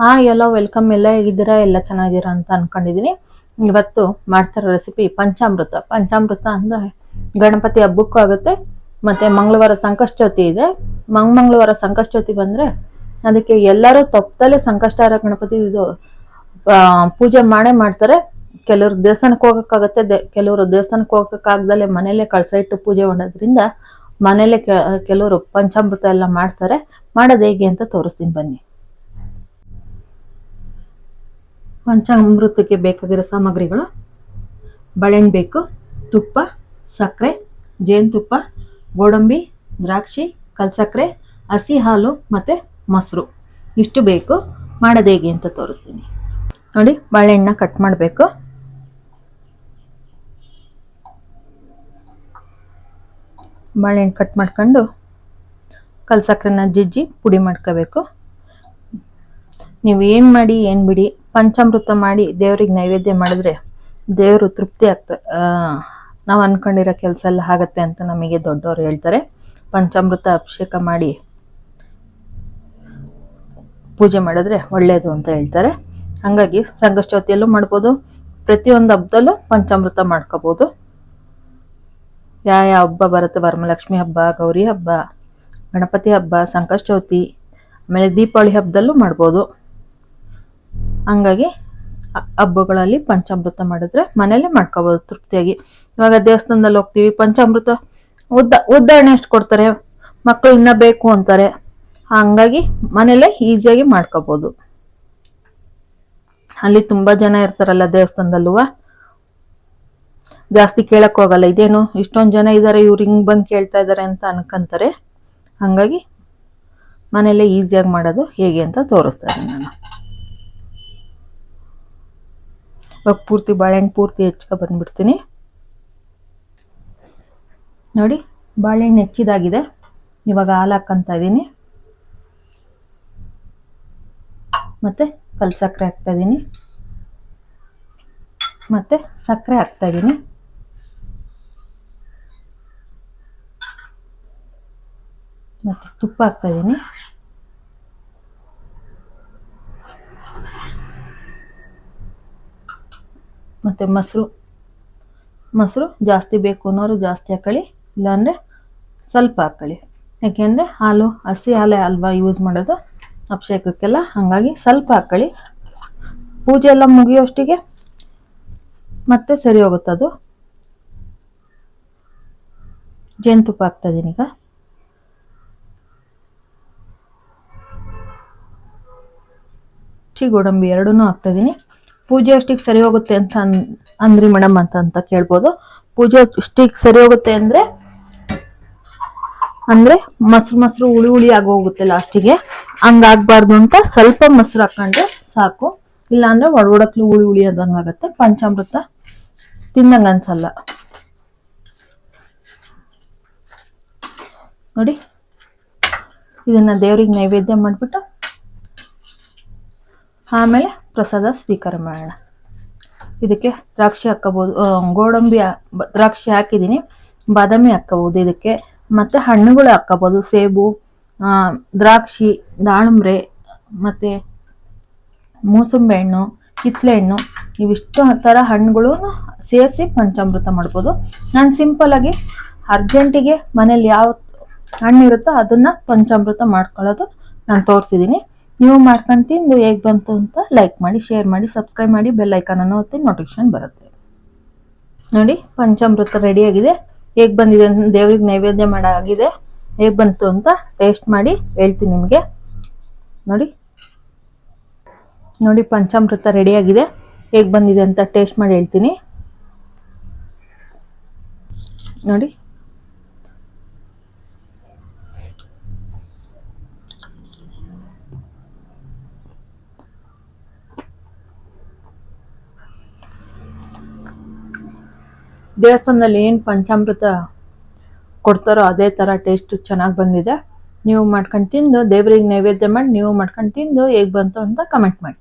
ಹಾ, ಎಲ್ಲ ವೆಲ್ಕಮ್ ಎಲ್ಲ ಹೇಗಿದ್ದೀರಾ, ಎಲ್ಲ ಚೆನ್ನಾಗಿದ್ದೀರಾ ಅಂತ ಅನ್ಕೊಂಡಿದ್ದೀನಿ ಇವತ್ತು ಮಾಡ್ತಾರೋ ರೆಸಿಪಿ ಪಂಚಾಮೃತ. ಪಂಚಾಮೃತ ಅಂದ್ರೆ ಗಣಪತಿ ಹಬ್ಬಕ್ಕೂ ಆಗುತ್ತೆ, ಮತ್ತೆ ಮಂಗಳವಾರ ಸಂಕಷ್ಟೋತಿ ಇದೆ. ಮಂಗ್, ಮಂಗಳವಾರ ಸಂಕಷ್ಟೋತಿ ಬಂದ್ರೆ ಅದಕ್ಕೆ ಎಲ್ಲರೂ ತಪ್ಪದಲ್ಲೇ ಸಂಕಷ್ಟ ಗಣಪತಿ ಇದು ಪೂಜೆ ಮಾಡೇ ಮಾಡ್ತಾರೆ. ಕೆಲವರು ದೇವಸ್ಥಾನಕ್ಕೆ ಹೋಗೋಕ್ಕಾಗತ್ತೆ, ದೇ, ಕೆಲವರು ದೇವಸ್ಥಾನಕ್ಕೆ ಹೋಗಕ್ಕಾಗ್ದಲೆ ಮನೇಲೆ ಕಳಸ ಇಟ್ಟು ಪೂಜೆ ಮಾಡೋದ್ರಿಂದ ಮನೇಲೆ ಕೆಲವರು ಪಂಚಾಮೃತ ಎಲ್ಲ ಮಾಡ್ತಾರೆ. ಮಾಡೋದು ಹೇಗೆ ಅಂತ ತೋರಿಸ್ತೀನಿ ಬನ್ನಿ. ಪಂಚಾಮೃತಕ್ಕೆ ಬೇಕಾಗಿರೋ ಸಾಮಗ್ರಿಗಳು ಬಳೆಹಣ್ಣು ಬೇಕು ತುಪ್ಪ, ಸಕ್ಕರೆ, ಜೇನುತುಪ್ಪ, ಗೋಡಂಬಿ, ದ್ರಾಕ್ಷಿ, ಕಲ್ಸಕ್ಕರೆ ಹಸಿ ಹಾಲು ಮತ್ತು ಮೊಸರು. ಇಷ್ಟು ಬೇಕು. ಮಾಡೋದು ಹೇಗೆ ಅಂತ ತೋರಿಸ್ತೀನಿ. ನೋಡಿ ಬಾಳೆಹಣ್ಣನ್ನ ಕಟ್ ಮಾಡಬೇಕು. ಬಾಳೆಹಣ್ಣು ಕಟ್ ಮಾಡ್ಕೊಂಡು ಕಲ್ಸಕ್ಕರೆನ ಜಜ್ಜಿ ಪುಡಿ ಮಾಡ್ಕೋಬೇಕು. ನೀವು ಏನು ಮಾಡಿ ಏನು ಬಿಡಿ ಪಂಚಾಮೃತ ಮಾಡಿ ದೇವ್ರಿಗೆ ನೈವೇದ್ಯ ಮಾಡಿದ್ರೆ ದೇವರು ತೃಪ್ತಿ ಆಗ್ತದೆ ನಾವು ಅನ್ಕೊಂಡಿರೋ ಕೆಲಸ ಎಲ್ಲ ಆಗತ್ತೆ ಅಂತ ನಮಗೆ ದೊಡ್ಡವರು ಹೇಳ್ತಾರೆ. ಪಂಚಾಮೃತ ಅಭಿಷೇಕ ಮಾಡಿ ಪೂಜೆ ಮಾಡಿದ್ರೆ ಒಳ್ಳೆಯದು ಅಂತ ಹೇಳ್ತಾರೆ. ಹಾಗಾಗಿ ಸಂಕಷ್ಟವತಿಯಲ್ಲೂ ಮಾಡ್ಬೋದು. ಪ್ರತಿಯೊಂದು ಹಬ್ಬದಲ್ಲೂ ಪಂಚಾಮೃತ ಮಾಡ್ಕೋಬೋದು. ಯಾವ ಯಾವ ಹಬ್ಬ ಬರುತ್ತೆ? ವರಮಲಕ್ಷ್ಮಿ ಹಬ್ಬ, ಗೌರಿ ಹಬ್ಬ, ಗಣಪತಿ ಹಬ್ಬ ಸಂಕಷ್ಟೌತಿ ಆಮೇಲೆ ದೀಪಾವಳಿ ಹಬ್ಬದಲ್ಲೂ ಮಾಡ್ಬೋದು. ಹಂಗಾಗಿ ಹಬ್ಬಗಳಲ್ಲಿ ಪಂಚಾಮೃತ ಮಾಡಿದ್ರೆ ಮನೇಲೆ ಮಾಡ್ಕೋಬೋದು ತೃಪ್ತಿಯಾಗಿ. ಇವಾಗ ದೇವಸ್ಥಾನದಲ್ಲಿ ಹೋಗ್ತೀವಿ, ಪಂಚಾಮೃತ ಉದ್ದ ಉದ್ದಾರಣೆ ಎಷ್ಟು ಕೊಡ್ತಾರೆ ಮಕ್ಕಳು ಇನ್ನೂ ಬೇಕು ಅಂತಾರೆ. ಹಂಗಾಗಿ ಮನೇಲೆ ಈಸಿಯಾಗಿ ಮಾಡ್ಕೋಬೋದು. ಅಲ್ಲಿ ತುಂಬ ಜನ ಇರ್ತಾರಲ್ಲ ದೇವಸ್ಥಾನದಲ್ಲೂ ಜಾಸ್ತಿ ಕೇಳಕ್ ಹೋಗಲ್ಲ, ಇದೇನು ಇಷ್ಟೊಂದು ಜನ ಇದ್ದಾರೆ ಇವ್ರು ಹಿಂಗೆ ಬಂದು ಕೇಳ್ತಾ ಇದ್ದಾರೆ ಅಂತ ಅನ್ಕಂತಾರೆ. ಹಂಗಾಗಿ ಮನೇಲೆ ಈಸಿಯಾಗಿ ಮಾಡೋದು ಹೇಗೆ ಅಂತ ತೋರಿಸ್ತಾ ನಾನು. ಇವಾಗ ಪೂರ್ತಿ ಬಾಳೆಹಣ್ಣು ಪೂರ್ತಿ ಹೆಚ್ಚಿಗೆ ಬಂದ್ಬಿಡ್ತೀನಿ. ನೋಡಿ, ಬಾಳೆಹಣ್ಣು ಹೆಚ್ಚಿದಾಗಿದೆ. ಇವಾಗ ಹಾಲು ಹಾಕ್ಕಂತ ಇದ್ದೀನಿ ಮತ್ತೆ ಕಲ್ ಸಕ್ಕರೆ ಹಾಕ್ತಾಯಿದ್ದೀನಿ ಮತ್ತು ಸಕ್ಕರೆ ಹಾಕ್ತಾಯಿದ್ದೀನಿ ಮತ್ತು ತುಪ್ಪ ಹಾಕ್ತಾ ಮತ್ತು ಮೊಸರು. ಮೊಸರು ಜಾಸ್ತಿ ಬೇಕು ಅನ್ನೋರು ಜಾಸ್ತಿ ಹಾಕೊಳ್ಳಿ, ಇಲ್ಲಾಂದರೆ ಸ್ವಲ್ಪ ಹಾಕೊಳ್ಳಿ. ಯಾಕೆಂದರೆ ಹಾಲು, ಹಸಿ ಹಾಲೇ ಅಲ್ವಾ ಯೂಸ್ ಮಾಡೋದು? ಅಭಿಷೇಕಕ್ಕೆಲ್ಲ ಹಾಗಾಗಿ ಸ್ವಲ್ಪ ಹಾಕೊಳ್ಳಿ. ಪೂಜೆ ಎಲ್ಲ ಮುಗಿಯೋಷ್ಟಿಗೆ ಮತ್ತೆ ಸರಿ ಹೋಗುತ್ತೆ ಅದು. ಜೇನುತುಪ್ಪ ಹಾಕ್ತಾ ಇದ್ದೀನಿ ಈಗ ಗೋಡಂಬಿ ಎರಡನ್ನೂ ಹಾಕ್ತಾ ಇದ್ದೀನಿ ಪೂಜೆ ಅಷ್ಟಿಗೆ ಸರಿ ಹೋಗುತ್ತೆ ಅಂತ ಅನ್, ಅಂದ್ರಿ ಮೇಡಮ್ ಅಂತ ಅಂತ ಕೇಳ್ಬೋದು. ಪೂಜೆ ಅಷ್ಟಿಗೆ ಸರಿ ಹೋಗುತ್ತೆ ಅಂದ್ರೆ ಅಂದ್ರೆ ಮೊಸರು ಮೊಸರು ಹುಳಿ ಹುಳಿ ಆಗೋಗುತ್ತೆ ಲಾಸ್ಟಿಗೆ. ಹಂಗಾಗ್ಬಾರ್ದು ಅಂತ ಸ್ವಲ್ಪ ಮೊಸರು ಹಾಕೊಂಡ್ರೆ ಸಾಕು. ಇಲ್ಲಾಂದ್ರೆ ಒಡೋಡಕ್ಲು ಹುಳಿ ಹುಳಿ ಆಗುತ್ತೆ ಪಂಚಾಮೃತ ತಿನ್ನಂಗ ಅನ್ಸಲ್ಲ. ನೋಡಿ. ಇದನ್ನ ದೇವ್ರಿಗೆ ನೈವೇದ್ಯ ಮಾಡಿಬಿಟ್ಟು, ಆಮೇಲೆ ಪ್ರಸಾದ ಸ್ವೀಕಾರ ಮಾಡೋಣ ಇದಕ್ಕೆ ದ್ರಾಕ್ಷಿ ಹಾಕಬಹುದು ಗೋಡಂಬಿ ದ್ರಾಕ್ಷಿ ಹಾಕಿದ್ದೀನಿ. ಬಾದಾಮಿ ಹಾಕಬಹುದು ಇದಕ್ಕೆ. ಮತ್ತು ಹಣ್ಣುಗಳು ಹಾಕಬಹುದು, ಸೇಬು ದ್ರಾಕ್ಷಿ, ದಾಳಿಂಬ್ರೆ, ಮತ್ತು ಮೂಸಂಬೆ ಹಣ್ಣು, ಕಿತ್ಲೆ ಹಣ್ಣು, ಇವಿಷ್ಟು ಥರ ಹಣ್ಣುಗಳು ಸೇರಿಸಿ ಪಂಚಾಮೃತ ಮಾಡ್ಬೋದು. ನಾನು ಸಿಂಪಲ್ಲಾಗಿ ಅರ್ಜೆಂಟಿಗೆ ಮನೇಲಿ ಯಾವ ಹಣ್ಣು ಇರುತ್ತೋ ಅದನ್ನು ಪಂಚಾಮೃತ ಮಾಡ್ಕೊಳ್ಳೋದು ನಾನು ತೋರಿಸಿದ್ದೀನಿ ನೀವು ಮಾಡ್ಕೊಂಡು ತಿಂದು ಹೇಗೆ ಬಂತು ಅಂತ ಲೈಕ್ ಮಾಡಿ ಶೇರ್ ಮಾಡಿ ಸಬ್ಸ್ಕ್ರೈಬ್ ಮಾಡಿ ಬೆಲ್ ಐಕಾನನ್ನು ಒತ್ತಿ ನೋಟಿಫಿಕೇಶನ್ ಬರುತ್ತೆ. ನೋಡಿ, ಪಂಚಾಮೃತ ರೆಡಿಯಾಗಿದೆ ಹೇಗೆ ಬಂದಿದೆ ಅಂತ ದೇವ್ರಿಗೆ ನೈವೇದ್ಯ ಮಾಡಾಗಿದೆ. ಹೇಗೆ ಬಂತು ಅಂತ ಟೇಸ್ಟ್ ಮಾಡಿ ಹೇಳ್ತೀನಿ ನಿಮಗೆ. ನೋಡಿ. ನೋಡಿ, ಪಂಚಾಮೃತ ರೆಡಿಯಾಗಿದೆ ಹೇಗೆ ಬಂದಿದೆ ಅಂತ ಟೇಸ್ಟ್ ಮಾಡಿ ಹೇಳ್ತೀನಿ. ನೋಡಿ. ದೇವಸ್ಥಾನದಲ್ಲಿ ಏನು ಪಂಚಾಮೃತ ಕೊಡ್ತಾರೋ ಅದೇ ಥರ ಟೇಸ್ಟ್ ಚೆನ್ನಾಗಿ ಬಂದಿದೆ. ನೀವು ಮಾಡ್ಕೊಂಡು ತಿಂದು ದೇವರಿಗೆ ನೈವೇದ್ಯ ಮಾಡಿ ನೀವು ಮಾಡ್ಕೊಂಡು ತಿಂದು ಹೇಗೆ ಬಂತು ಅಂತ ಕಮೆಂಟ್ ಮಾಡಿ.